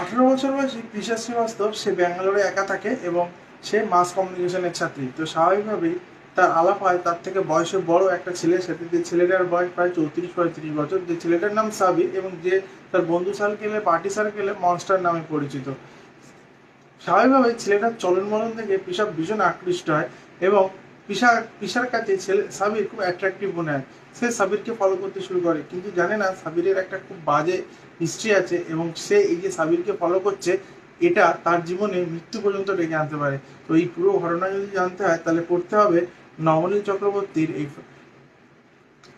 আঠেরো বছর বয়সী কৃষা শ্রীবাস্তব সে ব্যাঙ্গালোরে একা থাকে এবং সে মাস কমিউনিকেশনের ছাত্রী। তো স্বাভাবিকভাবেই তার আলাপ হয়, তার থেকে বয়সে বড় একটা ছেলের সাথে যে ছেলেটার বয়স প্রায় চৌত্রিশ, পঁয়ত্রিশ বছর, যে ছেলেটার নাম সাবির এবং যে তার বন্ধু সার্কেলে পার্টি সার্কেলে মনস্টার নামে পরিচিত। স্বাভাবিকভাবে ছেলেটার চলন বলন থেকে পিসা ভীষণ আকৃষ্ট হয় এবং পিসা পিসার কাছে ছেলে সাবির খুব অ্যাট্রাকটিভ মনে হয়। সে সাবিরকে ফলো করতে শুরু করে। কিন্তু জানে না, সাবিরের একটা খুব বাজে হিস্ট্রি আছে এবং সে এই যে সাবিরকে ফলো করছে, এটা তার জীবনে মৃত্যু পর্যন্ত ডেকে আনতে পারে। তো এই পুরো ঘটনা যদি জানতে হয়, তাহলে পড়তে হবে নবনীল চক্রবর্তীর এই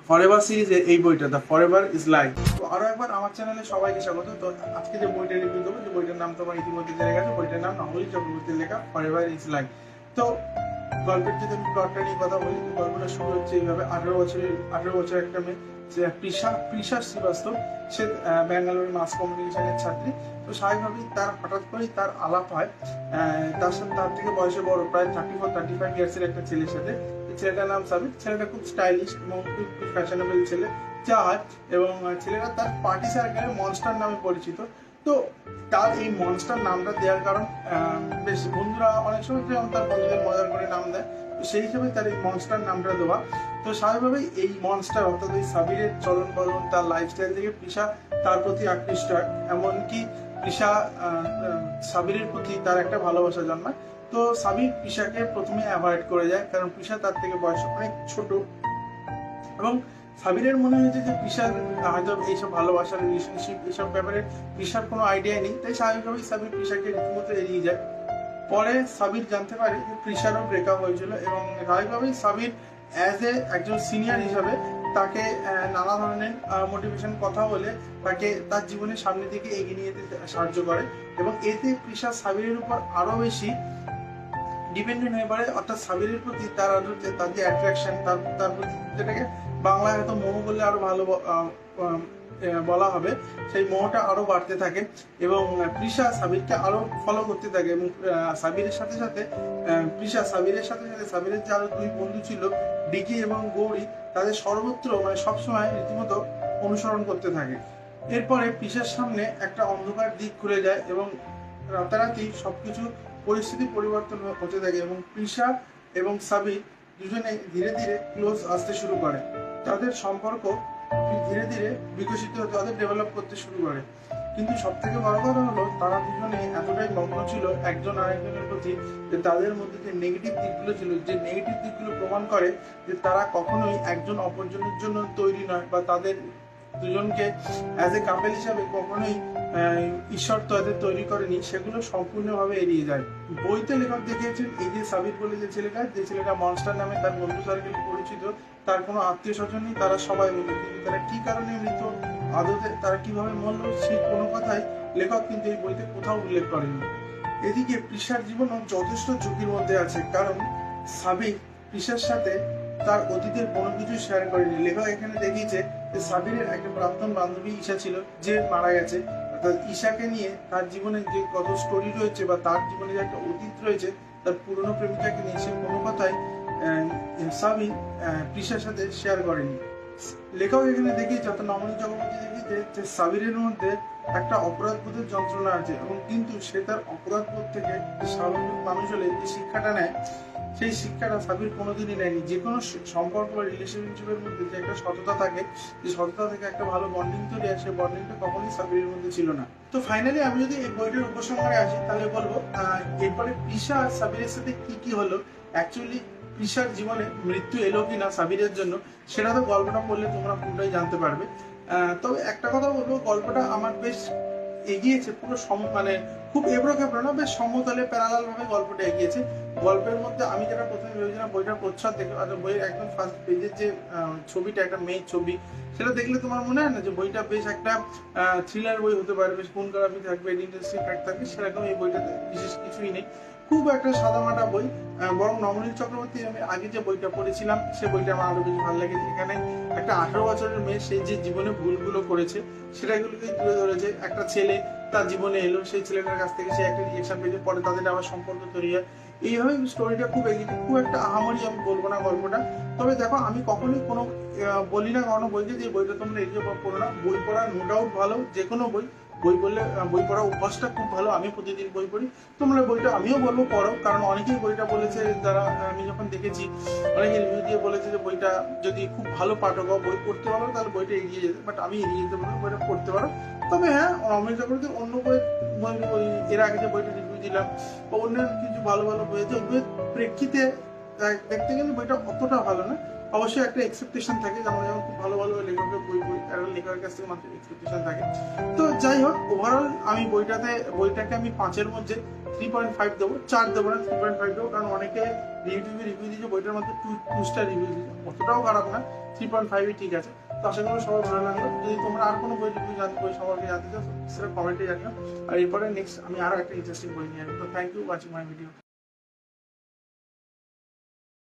ফরেভার সিরিজের এই বইটা দ্য ফরেভার ইজ লাইফ তো আরও একবার আমার চ্যানেলে সবাইকে স্বাগত। তো আজকে যে বইটা রিভিউ দেবো, যে বইটার নাম তোমার ইতিমধ্যে জেনে গেছে, বইটার নাম নবনীল চক্রবর্তীর লেখা ফরেভার ইজ লাইফ তো গল্পের যদি আমি প্লটটা নিয়ে কথা বলি গল্পটা শুরু হচ্ছে এইভাবে। আঠারো বছরের, আঠারো বছর একটা মেয়ে, যে প্রিসা প্রিসা শ্রীবাস্তব, সে ব্যাঙ্গালোরের মাস কমিউনিকেশনের ছাত্রী। তো স্বাভাবিকভাবেই তার, হঠাৎ করেই তার আলাপ হয়। তার সাথে তার থেকে বয়সে বড়, প্রায় থার্টি ফোর থার্টি ফাইভ ইয়ার্সের একটা ছেলের সাথে। ছেলেটার নাম সাবির। ছেলেটা খুব স্টাইলিশ এবং খুব ফ্যাশনেবল ছেলে। যা এবং ছেলেটা তার পার্টি সার্কেলে মনস্টার নামে পরিচিত। তো তার এই মনস্টার নামটা দেওয়ার কারণ বেশ বন্ধুরা অনেক সময় যেমন তার বন্ধুদের মজার করে নাম দেয়, তো সেই হিসেবে তার এই মনস্টার নামটা দেওয়া। তো স্বাভাবিকভাবেই এই মনস্টার অর্থাৎ এই সাবিরের চলন বলন তার লাইফস্টাইল থেকে পিসা তার প্রতি আকৃষ্ট হয়, এমনকি পিসা সাবিরের প্রতি তার একটা ভালোবাসা জন্মায়। তো সাবির পিসাকে প্রথমে অ্যাভয়েড করে যায়, কারণ পিসা তার থেকে বয়স অনেক ছোট এবং সাবিরের মনে হয়েছে যে পিসার, হয়তো এইসব ভালোবাসার রিলেশনশিপ এইসব ব্যাপারে পিসার কোনো আইডিয়া নেই। তাই স্বাভাবিকভাবেই সাবির পিসাকে রীতিমতো এড়িয়ে যায়। পরে সাবির জানতে পারে যে প্রিসারও ব্রেকআপ হয়েছিল এবং স্বাভাবিকভাবেই সাবির অ্যাজ এ একজন সিনিয়র হিসাবে তাকে নানা ধরনের মোটিভেশন কথা বলে তাকে তার জীবনের সামনের দিকে এগিয়ে নিয়ে যেতে সাহায্য করে এবং এতে প্রিসা সাবিরের উপর আরও বেশি ডিপেন্ডেন্ট হয়ে পড়ে। অর্থাৎ সাবিরের প্রতি তার তার যে অ্যাট্রাকশন তার তার প্রতি যেটাকে বাংলায় হয়তো মোহ বললে আরও ভালো বলা হবে। সেই মোহটা আরও বাড়তে থাকে এবং প্রিসা সাবিরকে আরও ফলো করতে থাকে এবং সাবিরের সাথে সাথে প্রিসা সাবিরের সাথে সাথে সাবিরের যে আরও দুই বন্ধু ছিল, ডিকি এবং গৌরী, তাদের সর্বত্র মানে সবসময় রীতিমতো অনুসরণ করতে থাকে। এরপরে প্রিসার সামনে একটা অন্ধকার দিক খুলে যায় এবং রাতারাতি সবকিছু পরিস্থিতি পরিবর্তন হতে থাকে এবং প্রিসা এবং সাবির দুজনে ধীরে ধীরে ক্লোজ আসতে শুরু করে। তাদের সম্পর্ক ধীরে ধীরে বিকশিত হতে, তাদের ডেভেলপ করতে শুরু করে। কিন্তু সব থেকে বড় কথা হলো, তারা দুজনে এতটাই মগ্ন ছিল, একজন আরেকজনের প্রতি যে তাদের মধ্যে যে নেগেটিভ দিকগুলো ছিল, যে নেগেটিভ দিকগুলো প্রমাণ করে যে তারা কখনোই একজন অপরজনের জন্য তৈরি নয় বা তাদের দুজনকে অ্যাজ এ কাপেল হিসাবে কখনোই ঈশ্বর তাদের তৈরি করেনি, সেগুলো সম্পূর্ণভাবে এড়িয়ে যায়। বইতে লেখক দেখিয়েছেন, এই যে সাবির বলে যে ছেলেটা যে ছেলেটা মনস্টার নামে তার বন্ধু সার্কেল পরিচিত, তার কোনো আত্মীয় স্বজন নেই, তারা সবাই মৃত। কিন্তু তারা কি কারণে মৃত? আদতে তারা কীভাবে মরল? সেই কোনো কথাই লেখক কিন্তু এই বইতে কোথাও উল্লেখ করেনি। এদিকে পৃষার জীবনও যথেষ্ট ঝুঁকির মধ্যে আছে, কারণ সাবির পৃষার সাথে তার অতীতের কোনো কিছু শেয়ার করেনি। লেখক এখানে দেখিয়েছে সাবিরের একটা প্রাক্তন বান্ধবী ঈশা ছিল যে মারা গেছে। অর্থাৎ ঈশাকে নিয়ে তার জীবনে যে কত স্টোরি রয়েছে বা তার জীবনে যে একটা অতীত রয়েছে তার পুরনো প্রেমিকাকে নিয়ে সে কোনো কথাই আহ, সাবি আহ, পৃষার সাথে শেয়ার করেনি। লেখক এখানে দেখি যত নমনী চক্রবর্তী দেখি যে সাবিরের মধ্যে একটা অপরাধবোধের যন্ত্রণা আছে এবং কিন্তু সে তার অপরাধবোধ থেকে স্বাভাবিক মানুষ হলে যে শিক্ষাটা নেয় সেই শিক্ষাটা সাবির কোনোদিনই নেয়নি। যে কোনো সম্পর্ক বা রিলেশনশিপের মধ্যে যে একটা সততা থাকে, যে সততা থেকে একটা ভালো বন্ডিং তৈরি সেই বন্ডিংটা কখনোই সাবিরের মধ্যে ছিল না। তো ফাইনালি আমি যদি এই বইটার উপসংহারে আসি, তাহলে বলব এরপরে পিসা আর সাবিরের সাথে কি কি হলো? অ্যাকচুয়ালি পিসার জীবনে মৃত্যু এলো কি না সাবিরের জন্য, সেটা তো গল্পটা পড়লে তোমরা পুরোটাই জানতে পারবে। তবে একটা কথা বলব, গল্পটা আমার বেশ এগিয়েছে, পুরো সম মানে খুব এবড়ো খেবড়ো না, বেশ সমতলে প্যারালাল ভাবে গল্পটা এগিয়েছে। গল্পের মধ্যে আমি যেটা প্রথমে ভেবেছিলাম, বইটার প্রচ্ছদ দেখে অর্থাৎ বইয়ের একদম ফার্স্ট পেজের যে ছবিটা, একটা মেয়ের ছবি, সেটা দেখলে তোমার মনে হয় না যে বইটা বেশ একটা থ্রিলার বই হতে পারে, বেশ কোন কারাপি থাকবে ইন্ডাস্ট্রি ফ্যাক্ট থাকবে, সেরকম এই বইটাতে বিশেষ কিছুই নেই। খুব একটা সাদামাটা বই বরং নমনীল চক্রবর্তী আমি আগে যে বইটা পড়েছিলাম, সে বইটা আমার আরও বেশি ভালো লেগেছে। এখানে একটা আঠারো বছরের মেয়ে, সে যে জীবনে ভুলগুলো করেছে, সেটাগুলোকে তুলে ধরেছে। একটা ছেলে তার জীবনে এলো, সেই ছেলেটার কাছ থেকে সে একটা রিয়েকশন পেয়েছে, পরে তাদের আবার সম্পর্ক তৈরি হয়। এইভাবে স্টোরিটা খুব এগিয়ে খুব একটা আহামরি আমি বলব না গল্পটা। তবে দেখো, আমি কখনোই কোনো বলি না কখনো বলছি যে বইটা তোমরা এগিয়ে পড়ো না। বই পড়া নো ডাউট ভালো যে কোনো বই। বই পড়লে বই পড়া অভ্যাসটা খুব ভালো আমি প্রতিদিন বই পড়ি। তোমরা বইটা, আমিও বলব পড়ো, কারণ অনেকেই বইটা বলেছে, যারা আমি যখন দেখেছি, অনেকে রিভিউ দিয়ে বলেছে যে বইটা যদি খুব ভালো পাঠক বই পড়তে পারো, তাহলে বইটা এড়িয়ে যেতে বাট আমি এড়িয়ে যেতে পারব বইটা পড়তে পারো। তবে হ্যাঁ অমৃত চক্রবর্তী অন্য বই বই ওই, এর আগে যে বইটা রিভিউ দিলাম, বা অন্য কিছু ভালো ভালো বই আছে ওগুলোর প্রেক্ষিতে দেখ- দেখতে গেলে বইটা অতটা ভালো না অবশ্যই একটা এক্সপেকটেশন থাকে যেমন যেমন খুব ভালো ভালো লেখকের বই বই একটা লেখকের কাছ থেকে মাত্র এক্সপেকটেশন থাকে। তো যাই হোক ওভারঅল আমি বইটাতে, বইটাকে আমি পাঁচের মধ্যে থ্রি পয়েন্ট ফাইভ দেবো, চার দেবো না থ্রি পয়েন্ট ফাইভ দেবো, কারণ অনেকে ইউটিউবে রিভিউ দিয়েছে, বইটার মধ্যে টু টু স্টার রিভিউ দিয়েছে। অতটাও খারাপ না থ্রি পয়েন্ট ফাইভই ঠিক আছে। তো আশা করি সবার ভালো লাগল যদি তোমরা আর কোনো বই রিভিউ জানতে, বই সবাইকে জানতে চাও, সেটা কমেন্টে জানিও। আর এরপরে নেক্সট আমি আরও একটা ইন্টারেস্টিং বই নিয়ে আসব। তো thank you watching my video